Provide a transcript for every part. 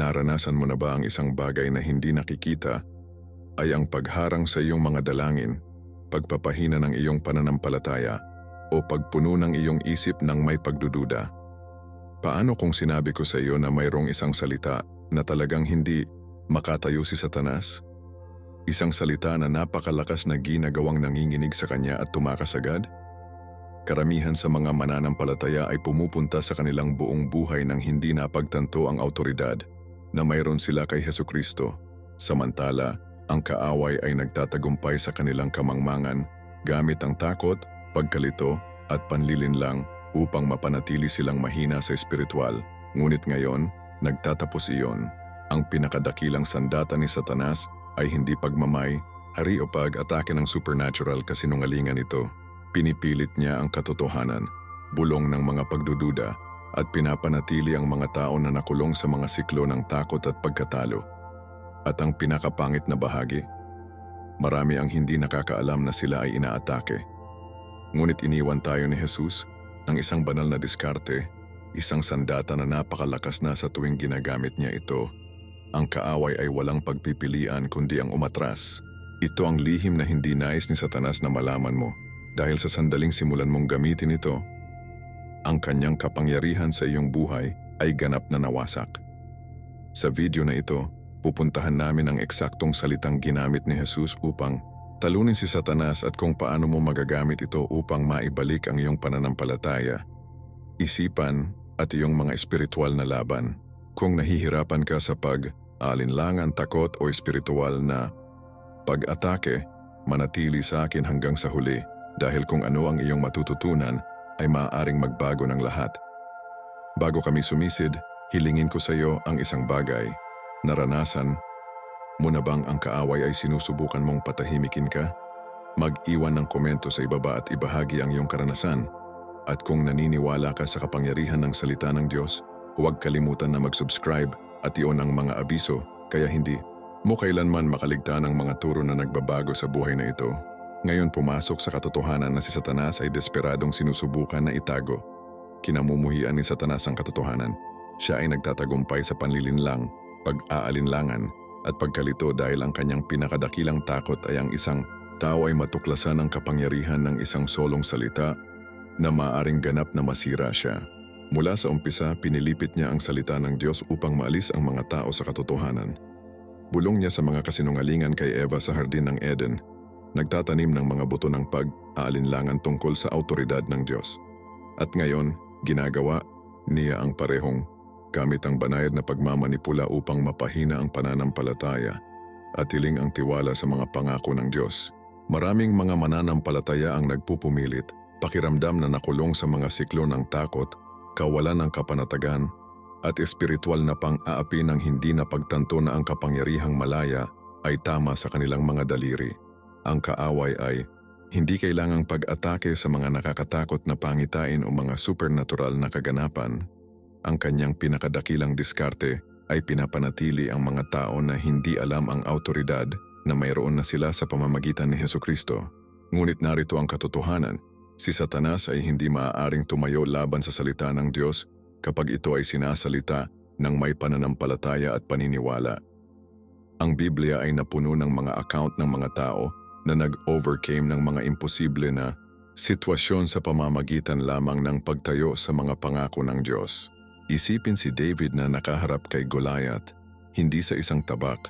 Naranasan mo na ba ang isang bagay na hindi nakikita ay ang pagharang sa iyong mga dalangin, pagpapahina ng iyong pananampalataya, o pagpuno ng iyong isip ng may pagdududa? Paano kung sinabi ko sa iyo na mayroong isang salita na talagang hindi makatayo si Satanas? Isang salita na napakalakas na ginagawang nanginginig sa kanya at tumakas agad? Karamihan sa mga mananampalataya ay pumupunta sa kanilang buong buhay nang hindi napagtanto ang autoridad na mayroon sila kay Heso Kristo. Samantala, ang kaaway ay nagtatagumpay sa kanilang kamangmangan gamit ang takot, pagkalito at panlilinlang upang mapanatili silang mahina sa espiritual. Ngunit ngayon, nagtatapos iyon. Ang pinakadakilang sandata ni Satanas ay hindi pagmamay, hari o pag-atake ng supernatural kasinungalingan ito. Pinipilit niya ang katotohanan, bulong ng mga pagdududa, at pinapanatili ang mga tao na nakulong sa mga siklo ng takot at pagkatalo. At ang pinakapangit na bahagi, marami ang hindi nakakaalam na sila ay inaatake. Ngunit iniwan tayo ni Jesus ng isang banal na diskarte, isang sandata na napakalakas na sa tuwing ginagamit niya ito. Ang kaaway ay walang pagpipilian kundi ang umatras. Ito ang lihim na hindi nais ni Satanas na malaman mo dahil sa sandaling simulan mong gamitin ito, ang kanyang kapangyarihan sa iyong buhay ay ganap na nawasak. Sa video na ito, pupuntahan namin ang eksaktong salitang ginamit ni Jesus upang talunin si Satanas at kung paano mo magagamit ito upang maibalik ang iyong pananampalataya, isipan at iyong mga espiritual na laban. Kung nahihirapan ka sa pag-alinlangan, takot o espiritual na pag-atake, manatili sa akin hanggang sa huli dahil kung ano ang iyong matututunan ay maaaring magbago ng lahat. Bago kami sumisid, hilingin ko sa iyo ang isang bagay. Naranasan mo na bang ang kaaway ay sinusubukan mong patahimikin ka? Mag-iwan ng komento sa ibaba at ibahagi ang iyong karanasan. At kung naniniwala ka sa kapangyarihan ng salita ng Diyos, huwag kalimutan na mag-subscribe at iyon ang mga abiso kaya hindi mo kailanman makaligtaan ng mga turo na nagbabago sa buhay na ito. Ngayon pumasok sa katotohanan na si Satanas ay desperadong sinusubukan na itago. Kinamumuhian ni Satanas ang katotohanan. Siya ay nagtatagumpay sa panlilinlang, pag-aalinlangan at pagkalito dahil ang kanyang pinakadakilang takot ay ang isang tao ay matuklasan ng kapangyarihan ng isang solong salita na maaring ganap na masira siya. Mula sa umpisa, pinilipit niya ang salita ng Diyos upang maalis ang mga tao sa katotohanan. Bulong niya sa mga kasinungalingan kay Eva sa Hardin ng Eden, nagtatanim ng mga buto ng pag-aalinlangan tungkol sa autoridad ng Diyos. At ngayon, ginagawa niya ang parehong gamit ang banayad na pagmamanipula upang mapahina ang pananampalataya at hiling ang tiwala sa mga pangako ng Diyos. Maraming mga mananampalataya ang nagpupumilit, pakiramdam na nakulong sa mga siklo ng takot, kawalan ng kapanatagan, at espiritual na pang-aapi ng hindi napagtanto na ang kapangyarihang malaya ay tama sa kanilang mga daliri. Ang kaaway ay hindi kailangang pag-atake sa mga nakakatakot na pangitain o mga supernatural na kaganapan. Ang kanyang pinakadakilang diskarte ay pinapanatili ang mga tao na hindi alam ang autoridad na mayroon na sila sa pamamagitan ni Heso Kristo. Ngunit narito ang katotohanan, si Satanas ay hindi maaaring tumayo laban sa salita ng Diyos kapag ito ay sinasalita ng may pananampalataya at paniniwala. Ang Biblia ay napuno ng mga account ng mga tao na nag-overcame ng mga imposible na sitwasyon sa pamamagitan lamang ng pagtayo sa mga pangako ng Diyos. Isipin si David na nakaharap kay Goliath, hindi sa isang tabak,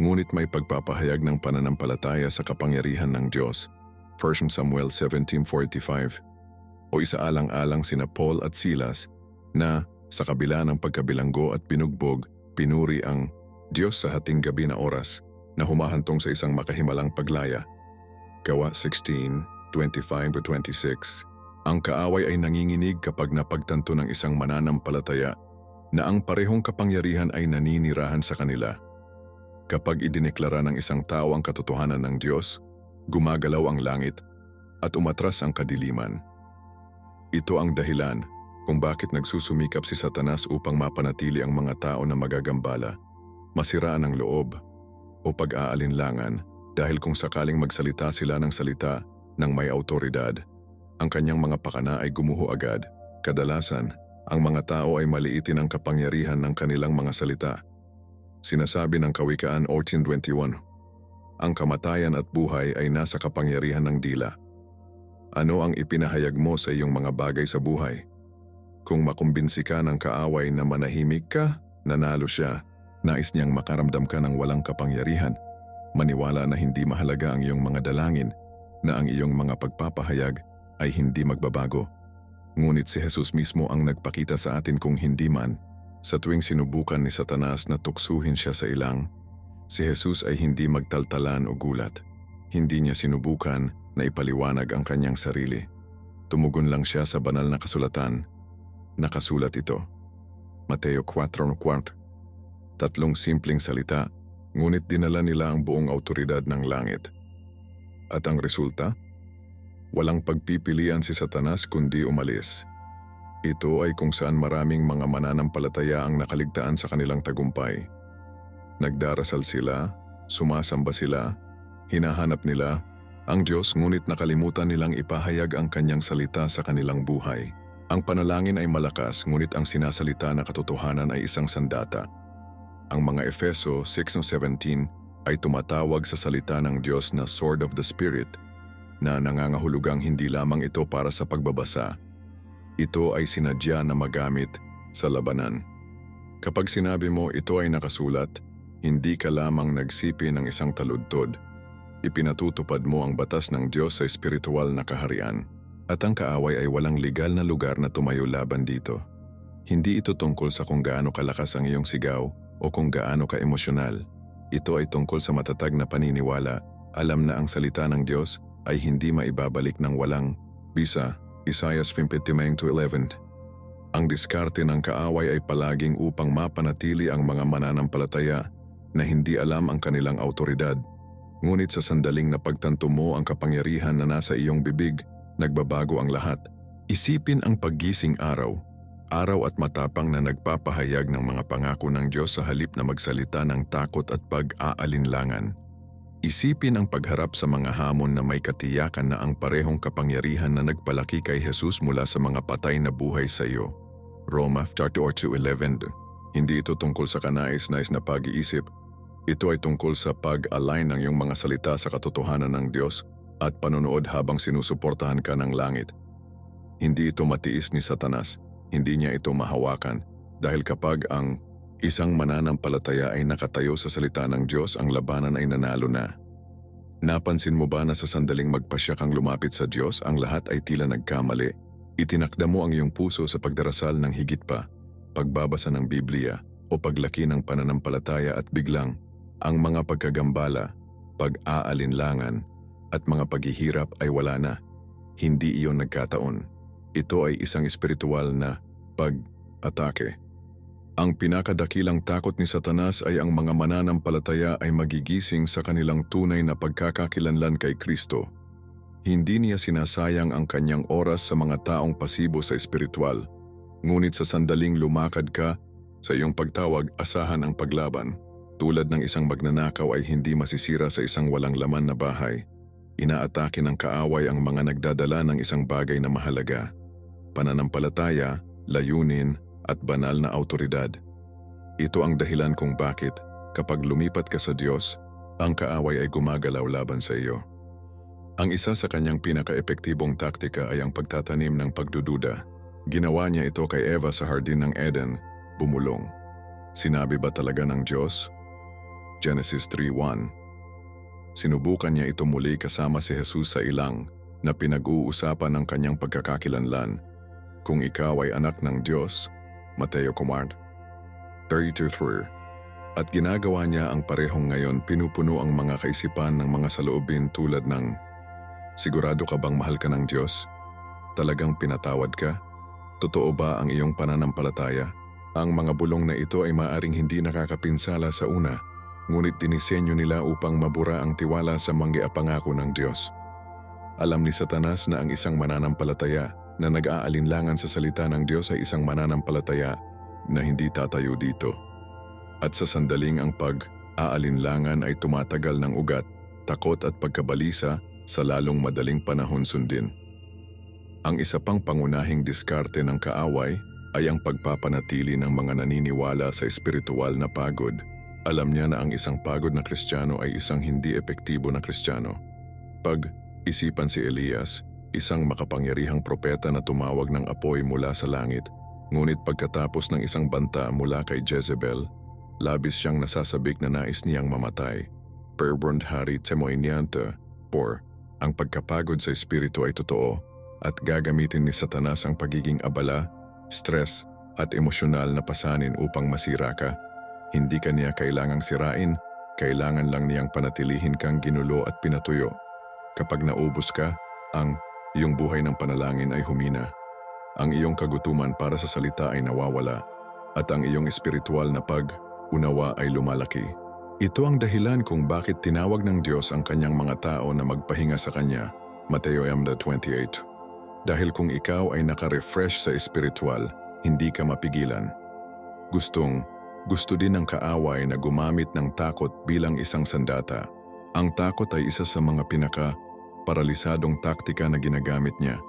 ngunit may pagpapahayag ng pananampalataya sa kapangyarihan ng Diyos. 1 Samuel 17.45 O isaalang-alang sina Paul at Silas na sa kabila ng pagkabilanggo at binugbog, pinuri ang Diyos sa hating gabi na oras na humahantong sa isang makahimalang paglaya. Gawa 16:25-26 Ang kaaway ay nanginginig kapag napagtanto ng isang mananampalataya na ang parehong kapangyarihan ay naninirahan sa kanila. Kapag idineklara ng isang tao ang katotohanan ng Diyos, gumagalaw ang langit at umatras ang kadiliman. Ito ang dahilan kung bakit nagsusumikap si Satanas upang mapanatili ang mga tao na magagambala, masiraan ang loob, o pag-aalinlangan dahil kung sakaling magsalita sila ng salita ng may autoridad, ang kanyang mga pakana ay gumuho agad. Kadalasan, ang mga tao ay maliitin ang kapangyarihan ng kanilang mga salita Sinasabi ng Kawikaan 14.21, Ang kamatayan at buhay ay nasa kapangyarihan ng dila. Ano ang ipinahayag mo sa iyong mga bagay sa buhay? Kung makumbinsi ka ng kaaway na manahimik ka, nanalo siya. Nais niyang makaramdam ka ng walang kapangyarihan. Maniwala na hindi mahalaga ang iyong mga dalangin, na ang iyong mga pagpapahayag ay hindi magbabago. Ngunit si Jesus mismo ang nagpakita sa atin kung hindi man, sa tuwing sinubukan ni Satanas na tuksuhin siya sa ilang, si Jesus ay hindi magtaltalan o gulat. Hindi niya sinubukan na ipaliwanag ang kanyang sarili. Tumugon lang siya sa banal na kasulatan. Nakasulat ito. Mateo 4.4 Tatlong simpleng salita, ngunit dinala nila ang buong autoridad ng langit. At ang resulta? Walang pagpipilian si Satanas kundi umalis. Ito ay kung saan maraming mga mananampalataya ang nakaligtaan sa kanilang tagumpay. Nagdarasal sila, sumasamba sila, hinahanap nila ang Diyos ngunit nakalimutan nilang ipahayag ang kanyang salita sa kanilang buhay. Ang panalangin ay malakas ngunit ang sinasalita na katotohanan ay isang sandata. Ang mga Efeso 6.17 ay tumatawag sa salita ng Diyos na Sword of the Spirit na nangangahulugang hindi lamang ito para sa pagbabasa. Ito ay sinadya na magamit sa labanan. Kapag sinabi mo ito ay nakasulat, hindi ka lamang nagsipi ng isang taludtod. Ipinatutupad mo ang batas ng Diyos sa espiritual na kaharian at ang kaaway ay walang legal na lugar na tumayo laban dito. Hindi ito tungkol sa kung gaano kalakas ang iyong sigaw o kung gaano ka emosyonal. Ito ay tungkol sa matatag na paniniwala, alam na ang salita ng Diyos ay hindi maibabalik ng walang bisa. Isaiah 59-11 Ang diskarte ng kaaway ay palaging upang mapanatili ang mga mananampalataya na hindi alam ang kanilang autoridad. Ngunit sa sandaling na pagtanto mo ang kapangyarihan na nasa iyong bibig, nagbabago ang lahat. Isipin ang paggising araw, araw at matapang na nagpapahayag ng mga pangako ng Diyos sa halip na magsalita ng takot at pag-aalinlangan. Isipin ang pagharap sa mga hamon na may katiyakan na ang parehong kapangyarihan na nagpalaki kay Jesus mula sa mga patay na buhay sa iyo. Roma 4.11 Hindi ito tungkol sa kanais-nais na pag-iisip. Ito ay tungkol sa pag-align ng iyong mga salita sa katotohanan ng Diyos at panonood habang sinusuportahan ka ng langit. Hindi ito matiis ni Satanas, hindi niya ito mahawakan dahil kapag ang isang mananampalataya ay nakatayo sa salita ng Diyos, ang labanan ay nanalo na. Napansin mo ba na sa sandaling magpasya kang lumapit sa Diyos, ang lahat ay tila nagkamali? Itinakda mo ang iyong puso sa pagdarasal ng higit pa, pagbabasa ng Biblia o paglaki ng pananampalataya at biglang, ang mga pagkagambala, pag-aalinlangan at mga paghihirap ay wala na. Hindi iyon nagkataon. Ito ay isang espiritual na pag-atake. Ang pinakadakilang takot ni Satanas ay ang mga mananampalataya ay magigising sa kanilang tunay na pagkakakilanlan kay Kristo. Hindi niya sinasayang ang kanyang oras sa mga taong pasibo sa espiritual. Ngunit sa sandaling lumakad ka, sa iyong pagtawag asahan ang paglaban. Tulad ng isang magnanakaw ay hindi masisira sa isang walang laman na bahay. Inaatake ng kaaway ang mga nagdadala ng isang bagay na mahalaga. Pananampalataya, layunin, at banal na autoridad. Ito ang dahilan kung bakit, kapag lumipat ka sa Diyos, ang kaaway ay gumagalaw laban sa iyo. Ang isa sa kanyang pinaka-epektibong taktika ay ang pagtatanim ng pagdududa. Ginawa niya ito kay Eva sa Hardin ng Eden, bumulong. Sinabi ba talaga ng Diyos? Genesis 3.1 Sinubukan niya ito muli kasama si Jesus sa ilang na pinag-uusapan ng kanyang pagkakakilanlan. Kung ikaw ay anak ng Diyos, Mateo Command 32.3 At ginagawa niya ang parehong ngayon pinupuno ang mga kaisipan ng mga saloobin tulad ng Sigurado ka bang mahal ka ng Diyos? Talagang pinatawad ka? Totoo ba ang iyong pananampalataya? Ang mga bulong na ito ay maaring hindi nakakapinsala sa una, ngunit dinisenyo nila upang mabura ang tiwala sa manggiapangako ng Diyos. Alam ni Satanas na ang isang mananampalataya na nag-aalinlangan sa salita ng Diyos ay isang mananampalataya na hindi tatayo dito. At sa sandaling ang pag-aalinlangan ay tumatagal ng ugat, takot at pagkabalisa sa lalong madaling panahon sundin. Ang isa pang pangunahing diskarte ng kaaway ay ang pagpapanatili ng mga naniniwala sa espiritual na pagod Alam niya na ang isang pagod na kristyano ay isang hindi epektibo na kristyano. Pag isipan si Elias, isang makapangyarihang propeta na tumawag ng apoy mula sa langit, ngunit pagkatapos ng isang banta mula kay Jezebel, labis siyang nasasabik na nais niyang mamatay. Perbrand Hari Temoiniante, 4. Ang pagkapagod sa espiritu ay totoo at gagamitin ni Satanas ang pagiging abala, stress at emosyonal na pasanin upang masira ka. Hindi ka niya kailangang sirain, kailangan lang niyang panatilihin kang ginulo at pinatuyo. Kapag naubos ka, ang iyong buhay ng panalangin ay humina. Ang iyong kagutuman para sa salita ay nawawala at ang iyong espiritual na pag-unawa ay lumalaki. Ito ang dahilan kung bakit tinawag ng Diyos ang kanyang mga tao na magpahinga sa Kanya. Mateo M. 28 Dahil kung ikaw ay naka-refresh sa espiritual, hindi ka mapigilan. Gustong, gusto din ng kaaway na gumamit ng takot bilang isang sandata. Ang takot ay isa sa mga pinaka paralisadong taktika na ginagamit niya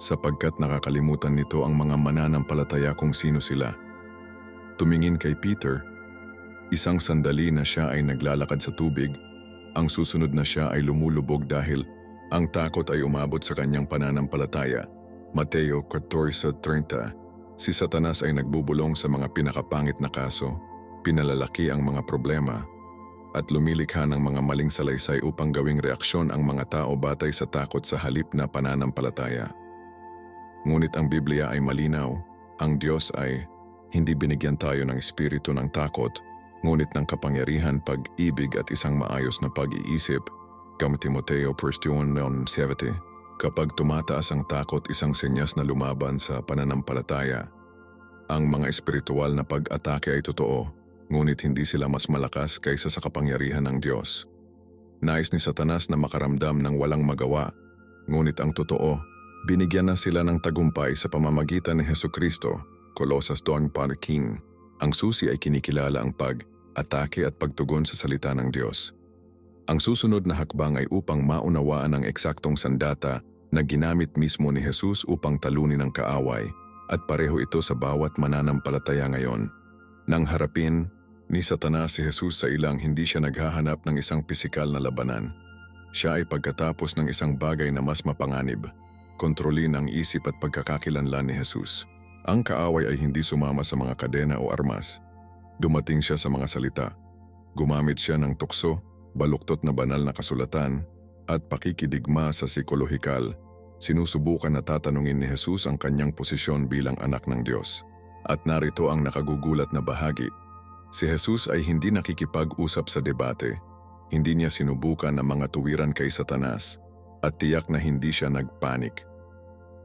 sapagkat nakakalimutan nito ang mga mananampalataya kung sino sila. Tumingin kay Peter, isang sandali na siya ay naglalakad sa tubig, ang susunod na siya ay lumulubog dahil ang takot ay umabot sa kanyang pananampalataya. Mateo 14.30 Si Satanas ay nagbubulong sa mga pinakapangit na kaso, pinalalaki ang mga problema, at lumilikha ng mga maling salaysay upang gawing reaksyon ang mga tao batay sa takot sa halip na pananampalataya. Ngunit ang Biblia ay malinaw, ang Diyos ay hindi binigyan tayo ng espiritu ng takot, ngunit ng kapangyarihan, pag-ibig at isang maayos na pag-iisip, Kam Timoteo 1.70 Kapag tumataas ang takot isang senyas na lumaban sa pananampalataya, ang mga espiritual na pag-atake ay totoo, ngunit hindi sila mas malakas kaysa sa kapangyarihan ng Diyos. Nais ni Satanas na makaramdam ng walang magawa, ngunit ang totoo, binigyan na sila ng tagumpay sa pamamagitan ni Heso Kristo, Colossus 2.14. Ang susi ay kinikilala ang pag-atake at pagtugon sa salita ng Diyos. Ang susunod na hakbang ay upang maunawaan ang eksaktong sandata na ginamit mismo ni Jesus upang talunin ang kaaway at pareho ito sa bawat mananampalataya ngayon. Nang harapin ni Satanas si Jesus sa ilang hindi siya naghahanap ng isang pisikal na labanan. Siya ay pagkatapos ng isang bagay na mas mapanganib, kontrolin ang isip at pagkakakilanlan ni Jesus. Ang kaaway ay hindi sumama sa mga kadena o armas. Dumating siya sa mga salita. Gumamit siya ng tukso, baluktot na banal na kasulatan, at pakikidigma sa psikolohikal, sinusubukan na tatanungin ni Jesus ang kanyang posisyon bilang anak ng Diyos. At narito ang nakagugulat na bahagi. Si Jesus ay hindi nakikipag-usap sa debate, hindi niya sinubukan ang mga tuwiran kay Satanas, at tiyak na hindi siya nagpanik.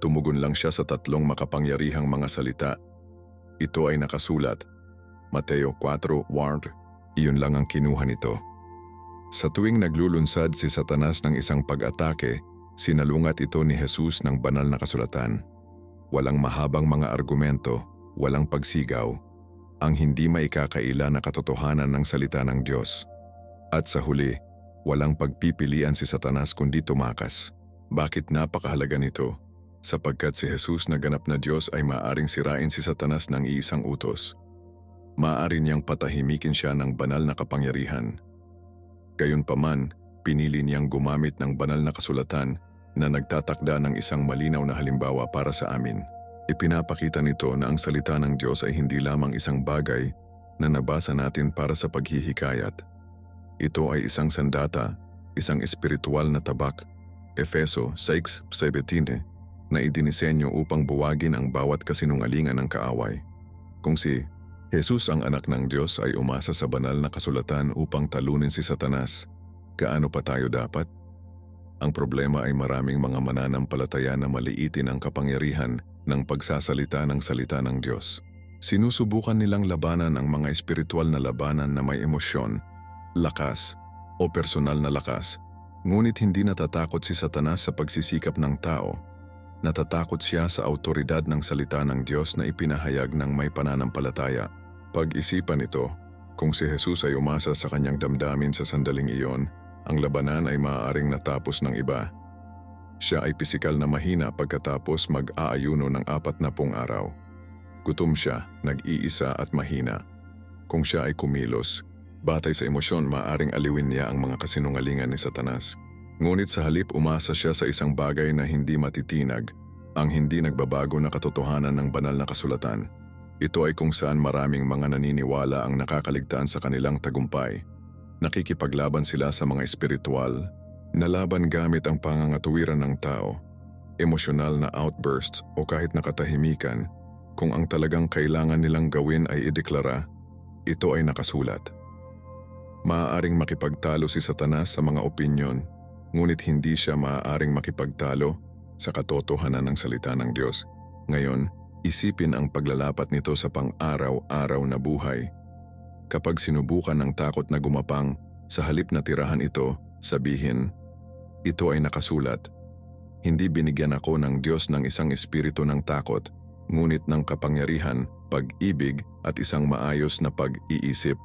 Tumugon lang siya sa tatlong makapangyarihang mga salita. Ito ay nakasulat. Mateo 4, Ward, iyon lang ang kinuha nito. Sa tuwing naglulunsad si Satanas ng isang pag-atake, sinalungat ito ni Jesus ng banal na kasulatan. Walang mahabang mga argumento, walang pagsigaw, ang hindi maikakaila na katotohanan ng salita ng Diyos. At sa huli, walang pagpipilian si Satanas kundi tumakas. Bakit napakahalaga nito? Sapagkat si Jesus na ganap na Diyos ay maaring sirain si Satanas ng iisang utos. Maaari niyang patahimikin siya ng banal na kapangyarihan Gayunpaman, pinili niyang gumamit ng banal na kasulatan na nagtatakda ng isang malinaw na halimbawa para sa amin. Ipinapakita nito na ang salita ng Diyos ay hindi lamang isang bagay na nabasa natin para sa paghihikayat. Ito ay isang sandata, isang espiritual na tabak, Efeso 6.17 na idinisenyo upang buwagin ang bawat kasinungalingan ng kaaway. Kung si Jesus ang anak ng Diyos ay umasa sa banal na kasulatan upang talunin si Satanas. Gaano pa tayo dapat? Ang problema ay maraming mga mananampalataya na maliitin ang kapangyarihan ng pagsasalita ng salita ng Diyos. Sinusubukan nilang labanan ang mga espiritual na labanan na may emosyon, lakas, o personal na lakas, ngunit hindi natatakot si Satanas sa pagsisikap ng tao. Natatakot siya sa autoridad ng salita ng Diyos na ipinahayag ng may pananampalataya. Pag-isipan ito, kung si Jesus ay umasa sa kanyang damdamin sa sandaling iyon, ang labanan ay maaaring natapos ng iba. Siya ay pisikal na mahina pagkatapos mag-aayuno ng apat na pung araw. Gutom siya, nag-iisa at mahina. Kung siya ay kumilos, Batay sa emosyon, maaring aliwin niya ang mga kasinungalingan ni Satanas. Ngunit sa halip umasa siya sa isang bagay na hindi matitinag, ang hindi nagbabago na katotohanan ng banal na kasulatan. Ito ay kung saan maraming mga naniniwala ang nakakaligtaan sa kanilang tagumpay. Nakikipaglaban sila sa mga espiritual, nalaban gamit ang pangangatuwiran ng tao, emosyonal na outbursts o kahit nakatahimikan, kung ang talagang kailangan nilang gawin ay ideklara, ito ay nakasulat. Maaaring makipagtalo si Satanas sa mga opinyon, ngunit hindi siya maaaring makipagtalo sa katotohanan ng salita ng Diyos. Ngayon, isipin ang paglalapat nito sa pang-araw-araw na buhay. Kapag sinubukan ng takot na gumapang, sa halip na tirahan ito, sabihin, ito ay nakasulat. Hindi binigyan ako ng Diyos ng isang espiritu ng takot, ngunit ng kapangyarihan, pag-ibig at isang maayos na pag-iisip.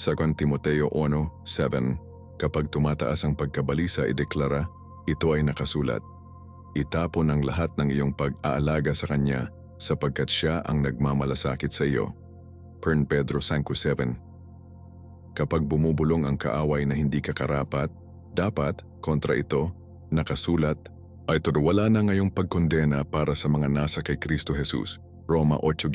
Sa 2 Timoteo 1.7 Kapag tumataas ang pagkabalisa, ideklara, ito ay nakasulat. Itapon ang lahat ng iyong pag-aalaga sa Kanya sapagkat Siya ang nagmamalasakit sa iyo. Pern Pedro 5.7 Kapag bumubulong ang kaaway na hindi ka karapat, dapat, kontra ito, nakasulat, ay wala na ngayong pagkondena para sa mga nasa kay Kristo Jesus. Roma 8.1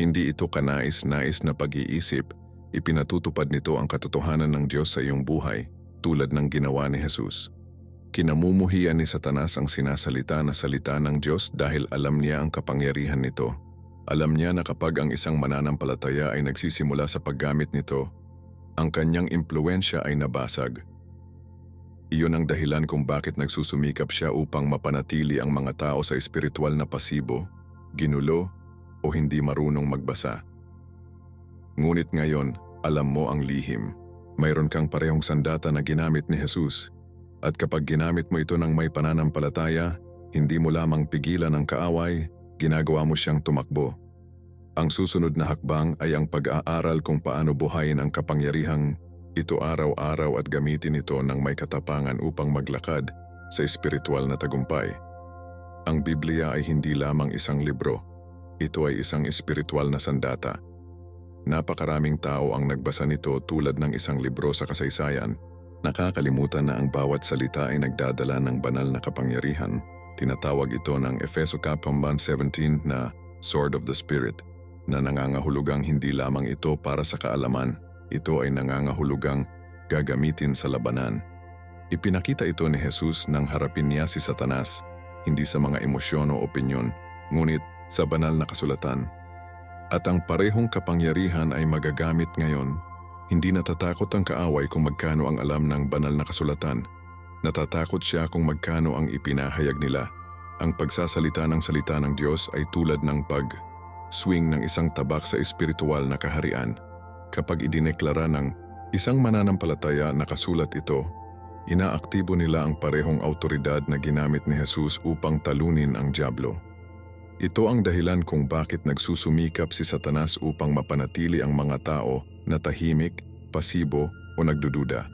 Hindi ito kanais-nais na pag-iisip, ipinatutupad nito ang katotohanan ng Diyos sa iyong buhay tulad ng ginawa ni Jesus. Kinamumuhian ni Satanas ang sinasalita na salita ng Diyos dahil alam niya ang kapangyarihan nito. Alam niya na kapag ang isang mananampalataya ay nagsisimula sa paggamit nito, ang kanyang impluensya ay nabasag. Iyon ang dahilan kung bakit nagsusumikap siya upang mapanatili ang mga tao sa espiritual na pasibo, ginulo, o hindi marunong magbasa. Ngunit ngayon, alam mo ang lihim. Mayroon kang parehong sandata na ginamit ni Jesus. At kapag ginamit mo ito ng may pananampalataya, hindi mo lamang pigilan ang kaaway, ginagawa mo siyang tumakbo. Ang susunod na hakbang ay ang pag-aaral kung paano buhayin ang kapangyarihang ito araw-araw at gamitin ito ng may katapangan upang maglakad sa espiritual na tagumpay. Ang Biblia ay hindi lamang isang libro. Ito ay isang espiritual na sandata. Napakaraming tao ang nagbasa nito tulad ng isang libro sa kasaysayan. Nakakalimutan na ang bawat salita ay nagdadala ng banal na kapangyarihan. Tinatawag ito ng Efeso Kapamban 17 na Sword of the Spirit na nangangahulugang hindi lamang ito para sa kaalaman ito ay nangangahulugang gagamitin sa labanan. Ipinakita ito ni Jesus nang harapin niya si Satanas, hindi sa mga emosyon o opinyon, ngunit sa banal na kasulatan. At ang parehong kapangyarihan ay magagamit ngayon. Hindi natatakot ang kaaway kung magkano ang alam ng banal na kasulatan. Natatakot siya kung magkano ang ipinahayag nila. Ang pagsasalita ng salita ng Diyos ay tulad ng pag-swing ng isang tabak sa espiritual na kaharian kapag idineklara ng isang mananampalataya na kasulat ito, inaaktibo nila ang parehong autoridad na ginamit ni Jesus upang talunin ang Diablo. Ito ang dahilan kung bakit nagsusumikap si Satanas upang mapanatili ang mga tao na tahimik, pasibo o nagdududa.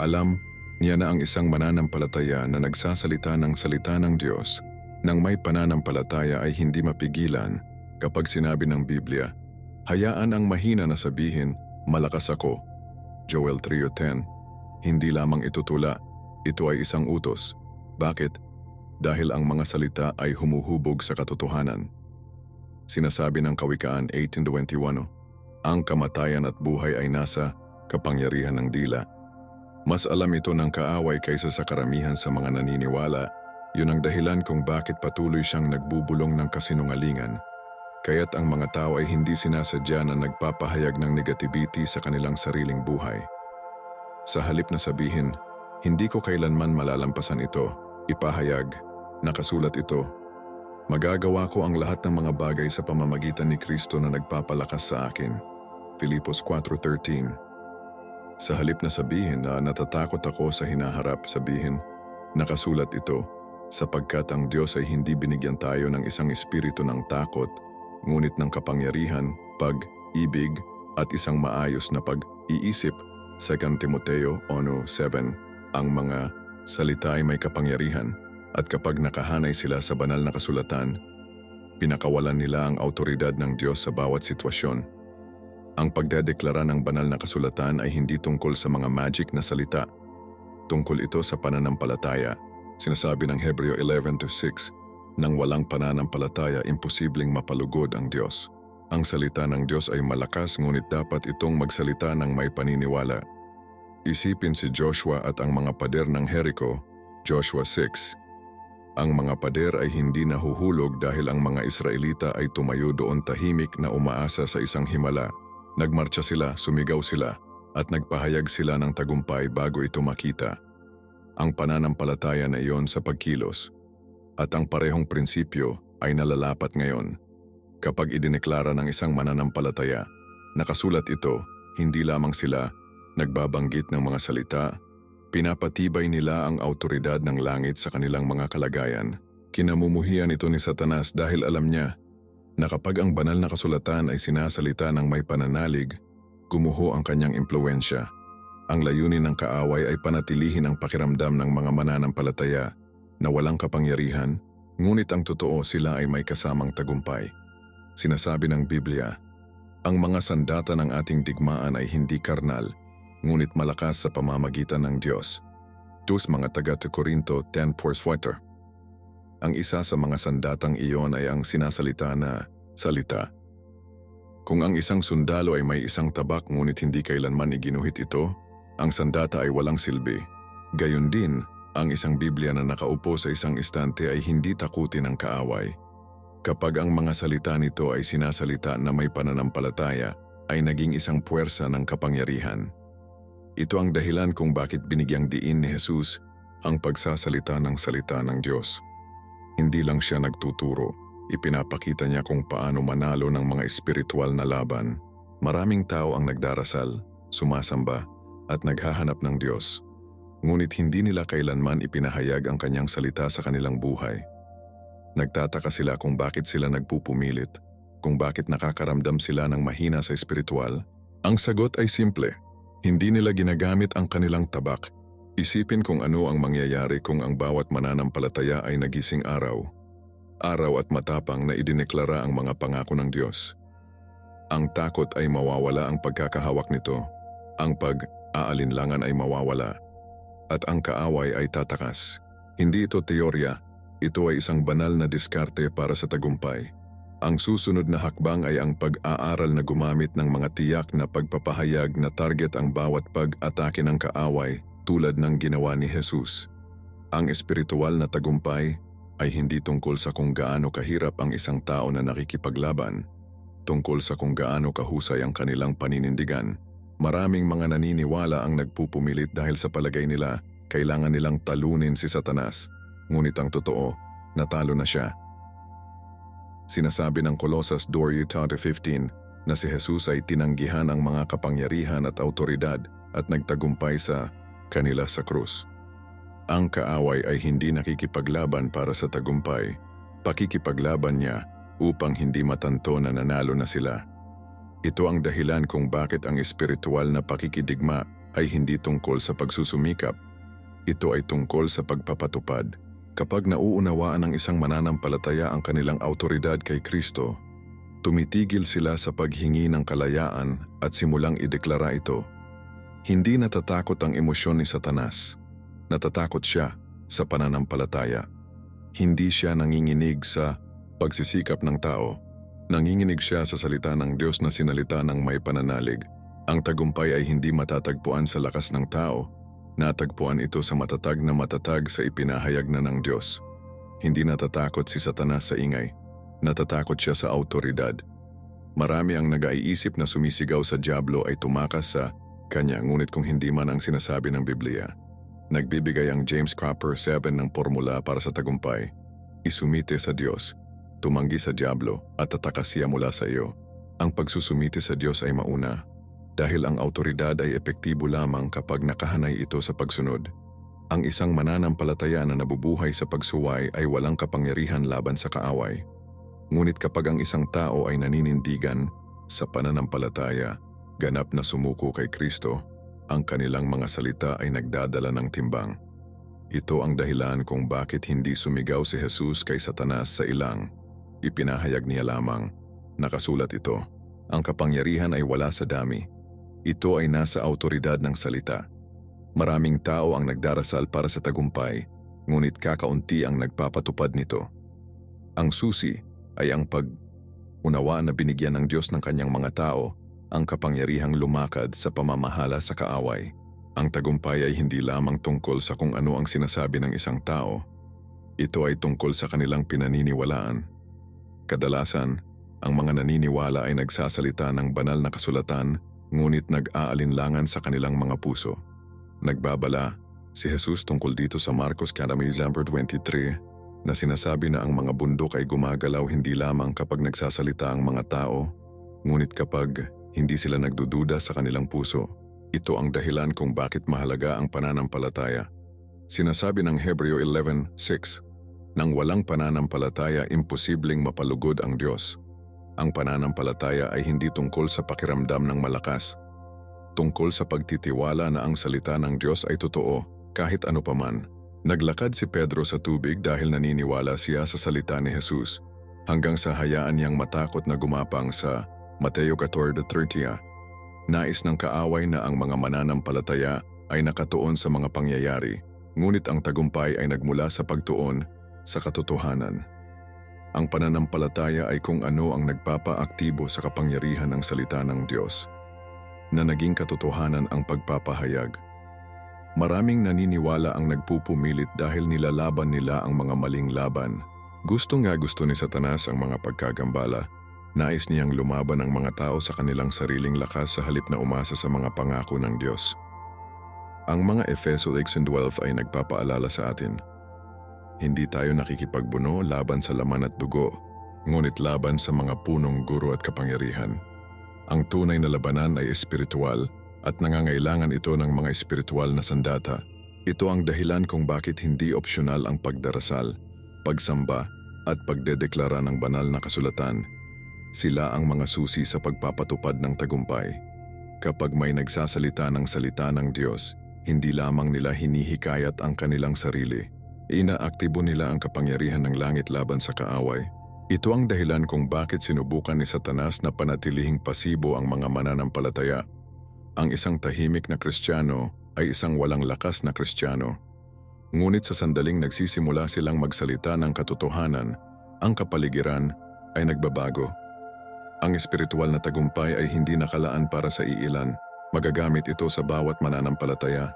Alam niya na ang isang mananampalataya na nagsasalita ng salita ng Diyos nang may pananampalataya ay hindi mapigilan kapag sinabi ng Biblia Hayaan ang mahina na sabihin, malakas ako. Joel 3.10 Hindi lamang ito tula, ito ay isang utos. Bakit? Dahil ang mga salita ay humuhubog sa katotohanan. Sinasabi ng Kawikaan 18.21 Ang kamatayan at buhay ay nasa kapangyarihan ng dila. Mas alam ito ng kaaway kaysa sa karamihan sa mga naniniwala. Yun ang dahilan kung bakit patuloy siyang nagbubulong ng kasinungalingan kaya't ang mga tao ay hindi sinasadya na nagpapahayag ng negativity sa kanilang sariling buhay. Sa halip na sabihin, hindi ko kailanman malalampasan ito, ipahayag, nakasulat ito. Magagawa ko ang lahat ng mga bagay sa pamamagitan ni Kristo na nagpapalakas sa akin. Filipos 4.13 Sa halip na sabihin na natatakot ako sa hinaharap, sabihin, nakasulat ito, sapagkat ang Diyos ay hindi binigyan tayo ng isang espiritu ng takot, ngunit ng kapangyarihan, pag-ibig at isang maayos na pag-iisip. 2 Timoteo 1.7 Ang mga salita ay may kapangyarihan at kapag nakahanay sila sa banal na kasulatan, pinakawalan nila ang autoridad ng Diyos sa bawat sitwasyon. Ang pagdedeklara ng banal na kasulatan ay hindi tungkol sa mga magic na salita. Tungkol ito sa pananampalataya. Sinasabi ng Hebreo 11.6, Nang walang pananampalataya, imposibleng mapalugod ang Diyos. Ang salita ng Diyos ay malakas ngunit dapat itong magsalita ng may paniniwala. Isipin si Joshua at ang mga pader ng Jericho, Joshua 6. Ang mga pader ay hindi nahuhulog dahil ang mga Israelita ay tumayo doon tahimik na umaasa sa isang himala. Nagmarcha sila, sumigaw sila, at nagpahayag sila ng tagumpay bago ito makita. Ang pananampalataya na iyon sa pagkilos. At ang parehong prinsipyo ay nalalapat ngayon. Kapag idineklara ng isang mananampalataya, nakasulat ito, hindi lamang sila nagbabanggit ng mga salita, pinapatibay nila ang autoridad ng langit sa kanilang mga kalagayan. Kinamumuhian ito ni Satanas dahil alam niya na kapag ang banal na kasulatan ay sinasalita ng may pananalig, gumuho ang kanyang impluensya. Ang layunin ng kaaway ay panatilihin ang pakiramdam ng mga mananampalataya na walang kapangyarihan, ngunit ang totoo sila ay may kasamang tagumpay. Sinasabi ng Biblia, ang mga sandata ng ating digmaan ay hindi karnal, ngunit malakas sa pamamagitan ng Diyos. Dus mga taga Corinto 10.4 ang isa sa mga sandatang iyon ay ang sinasalita na salita. Kung ang isang sundalo ay may isang tabak ngunit hindi kailanman iginuhit ito, ang sandata ay walang silbi. Gayon din, ang isang Biblia na nakaupo sa isang istante ay hindi takutin ng kaaway. Kapag ang mga salita nito ay sinasalita na may pananampalataya, ay naging isang puwersa ng kapangyarihan. Ito ang dahilan kung bakit binigyang diin ni Jesus ang pagsasalita ng salita ng Diyos. Hindi lang siya nagtuturo, ipinapakita niya kung paano manalo ng mga espiritual na laban. Maraming tao ang nagdarasal, sumasamba, at naghahanap ng Diyos. Ngunit hindi nila kailanman ipinahayag ang kanyang salita sa kanilang buhay. Nagtataka sila kung bakit sila nagpupumilit, kung bakit nakakaramdam sila ng mahina sa espiritual. Ang sagot ay simple, hindi nila ginagamit ang kanilang tabak Isipin kung ano ang mangyayari kung ang bawat mananampalataya ay nagising araw. Araw at matapang na idineklara ang mga pangako ng Diyos. Ang takot ay mawawala ang pagkakahawak nito. Ang pag-aalinlangan ay mawawala. At ang kaaway ay tatakas. Hindi ito teorya, ito ay isang banal na diskarte para sa tagumpay. Ang susunod na hakbang ay ang pag-aaral na gumamit ng mga tiyak na pagpapahayag na target ang bawat pag-atake ng kaaway tulad ng ginawa ni Jesus. Ang espiritual na tagumpay ay hindi tungkol sa kung gaano kahirap ang isang tao na nakikipaglaban, tungkol sa kung gaano kahusay ang kanilang paninindigan. Maraming mga naniniwala ang nagpupumilit dahil sa palagay nila kailangan nilang talunin si Satanas, ngunit ang totoo, natalo na siya. Sinasabi ng Colossus 2.15 na si Jesus ay tinanggihan ang mga kapangyarihan at autoridad at nagtagumpay sa kanila sa krus. Ang kaaway ay hindi nakikipaglaban para sa tagumpay, pakikipaglaban niya upang hindi matanto na nanalo na sila. Ito ang dahilan kung bakit ang espiritual na pakikidigma ay hindi tungkol sa pagsusumikap. Ito ay tungkol sa pagpapatupad. Kapag nauunawaan ng isang mananampalataya ang kanilang autoridad kay Kristo, tumitigil sila sa paghingi ng kalayaan at simulang ideklara ito hindi natatakot ang emosyon ni Satanas. Natatakot siya sa pananampalataya. Hindi siya nanginginig sa pagsisikap ng tao. Nanginginig siya sa salita ng Diyos na sinalita ng may pananalig. Ang tagumpay ay hindi matatagpuan sa lakas ng tao. Natagpuan ito sa matatag na matatag sa ipinahayag na ng Diyos. Hindi natatakot si Satanas sa ingay. Natatakot siya sa autoridad. Marami ang nag-aiisip na sumisigaw sa Diablo ay tumakas sa kanya ngunit kung hindi man ang sinasabi ng Biblia. Nagbibigay ang James Cropper 7 ng formula para sa tagumpay. Isumite sa Diyos, tumanggi sa Diablo at tatakas siya mula sa iyo. Ang pagsusumite sa Diyos ay mauna dahil ang autoridad ay epektibo lamang kapag nakahanay ito sa pagsunod. Ang isang mananampalataya na nabubuhay sa pagsuway ay walang kapangyarihan laban sa kaaway. Ngunit kapag ang isang tao ay naninindigan sa pananampalataya, ganap na sumuko kay Kristo, ang kanilang mga salita ay nagdadala ng timbang. Ito ang dahilan kung bakit hindi sumigaw si Jesus kay Satanas sa ilang. Ipinahayag niya lamang, nakasulat ito, Ang kapangyarihan ay wala sa dami. Ito ay nasa autoridad ng salita. Maraming tao ang nagdarasal para sa tagumpay, ngunit kakaunti ang nagpapatupad nito. Ang susi ay ang pag-unawa na binigyan ng Diyos ng kanyang mga tao ang kapangyarihang lumakad sa pamamahala sa kaaway. Ang tagumpay ay hindi lamang tungkol sa kung ano ang sinasabi ng isang tao. Ito ay tungkol sa kanilang pinaniniwalaan. Kadalasan, ang mga naniniwala ay nagsasalita ng banal na kasulatan ngunit nag-aalinlangan sa kanilang mga puso. Nagbabala si Jesus tungkol dito sa Marcos number 23 na sinasabi na ang mga bundok ay gumagalaw hindi lamang kapag nagsasalita ang mga tao, ngunit kapag hindi sila nagdududa sa kanilang puso. Ito ang dahilan kung bakit mahalaga ang pananampalataya. Sinasabi ng Hebreo 11.6, Nang walang pananampalataya, imposibleng mapalugod ang Diyos. Ang pananampalataya ay hindi tungkol sa pakiramdam ng malakas. Tungkol sa pagtitiwala na ang salita ng Diyos ay totoo kahit ano paman. Naglakad si Pedro sa tubig dahil naniniwala siya sa salita ni Jesus hanggang sa hayaan niyang matakot na gumapang sa Mateo 14.30 Nais ng kaaway na ang mga mananampalataya ay nakatuon sa mga pangyayari, ngunit ang tagumpay ay nagmula sa pagtuon sa katotohanan. Ang pananampalataya ay kung ano ang nagpapaaktibo sa kapangyarihan ng salita ng Diyos, na naging katotohanan ang pagpapahayag. Maraming naniniwala ang nagpupumilit dahil nilalaban nila ang mga maling laban. Gusto nga gusto ni Satanas ang mga pagkagambala Nais niyang lumaban ang mga tao sa kanilang sariling lakas sa halip na umasa sa mga pangako ng Diyos. Ang mga Efeso 6.12 ay nagpapaalala sa atin. Hindi tayo nakikipagbuno laban sa laman at dugo, ngunit laban sa mga punong guro at kapangyarihan. Ang tunay na labanan ay espiritual at nangangailangan ito ng mga espiritual na sandata. Ito ang dahilan kung bakit hindi opsyonal ang pagdarasal, pagsamba at pagdedeklara ng banal na kasulatan sila ang mga susi sa pagpapatupad ng tagumpay. Kapag may nagsasalita ng salita ng Diyos, hindi lamang nila hinihikayat ang kanilang sarili. Inaaktibo nila ang kapangyarihan ng langit laban sa kaaway. Ito ang dahilan kung bakit sinubukan ni Satanas na panatilihing pasibo ang mga mananampalataya. Ang isang tahimik na kristyano ay isang walang lakas na kristyano. Ngunit sa sandaling nagsisimula silang magsalita ng katotohanan, ang kapaligiran ay nagbabago. Ang espiritual na tagumpay ay hindi nakalaan para sa iilan. Magagamit ito sa bawat mananampalataya.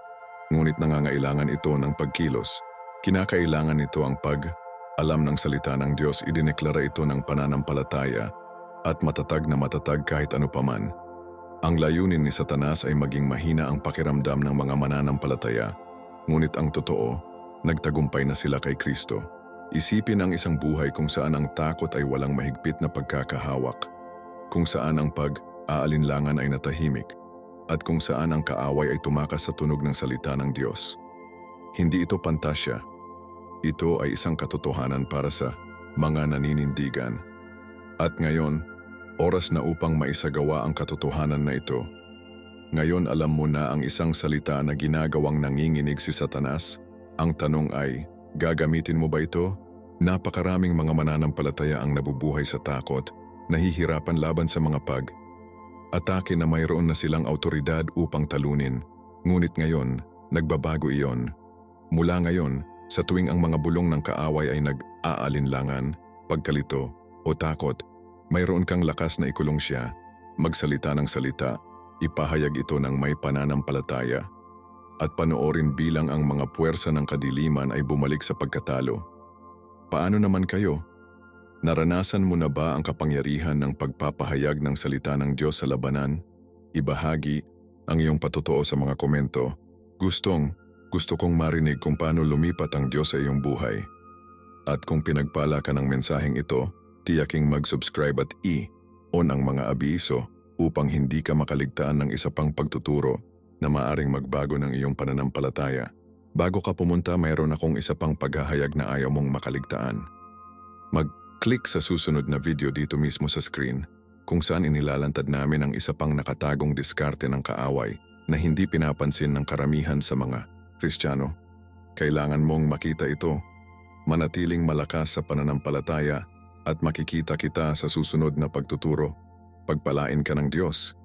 Ngunit nangangailangan ito ng pagkilos. Kinakailangan nito ang pag alam ng salita ng Diyos idineklara ito ng pananampalataya at matatag na matatag kahit ano paman. Ang layunin ni Satanas ay maging mahina ang pakiramdam ng mga mananampalataya. Ngunit ang totoo, nagtagumpay na sila kay Kristo. Isipin ang isang buhay kung saan ang takot ay walang mahigpit na pagkakahawak kung saan ang pag-aalinlangan ay natahimik at kung saan ang kaaway ay tumakas sa tunog ng salita ng Diyos. Hindi ito pantasya. Ito ay isang katotohanan para sa mga naninindigan. At ngayon, oras na upang maisagawa ang katotohanan na ito. Ngayon alam mo na ang isang salita na ginagawang nanginginig si Satanas. Ang tanong ay, gagamitin mo ba ito? Napakaraming mga mananampalataya ang nabubuhay sa takot nahihirapan laban sa mga pag. Atake na mayroon na silang autoridad upang talunin. Ngunit ngayon, nagbabago iyon. Mula ngayon, sa tuwing ang mga bulong ng kaaway ay nag-aalinlangan, pagkalito o takot, mayroon kang lakas na ikulong siya, magsalita ng salita, ipahayag ito ng may pananampalataya, at panoorin bilang ang mga puwersa ng kadiliman ay bumalik sa pagkatalo. Paano naman kayo? Naranasan mo na ba ang kapangyarihan ng pagpapahayag ng salita ng Diyos sa labanan? Ibahagi ang iyong patotoo sa mga komento. Gustong, gusto kong marinig kung paano lumipat ang Diyos sa iyong buhay. At kung pinagpala ka ng mensaheng ito, tiyaking mag-subscribe at i-on ang mga abiso upang hindi ka makaligtaan ng isa pang pagtuturo na maaring magbago ng iyong pananampalataya. Bago ka pumunta, mayroon akong isa pang paghahayag na ayaw mong makaligtaan. Mag Click sa susunod na video dito mismo sa screen kung saan inilalantad namin ang isa pang nakatagong diskarte ng kaaway na hindi pinapansin ng karamihan sa mga Kristiyano. Kailangan mong makita ito, manatiling malakas sa pananampalataya at makikita kita sa susunod na pagtuturo. Pagpalain ka ng Diyos.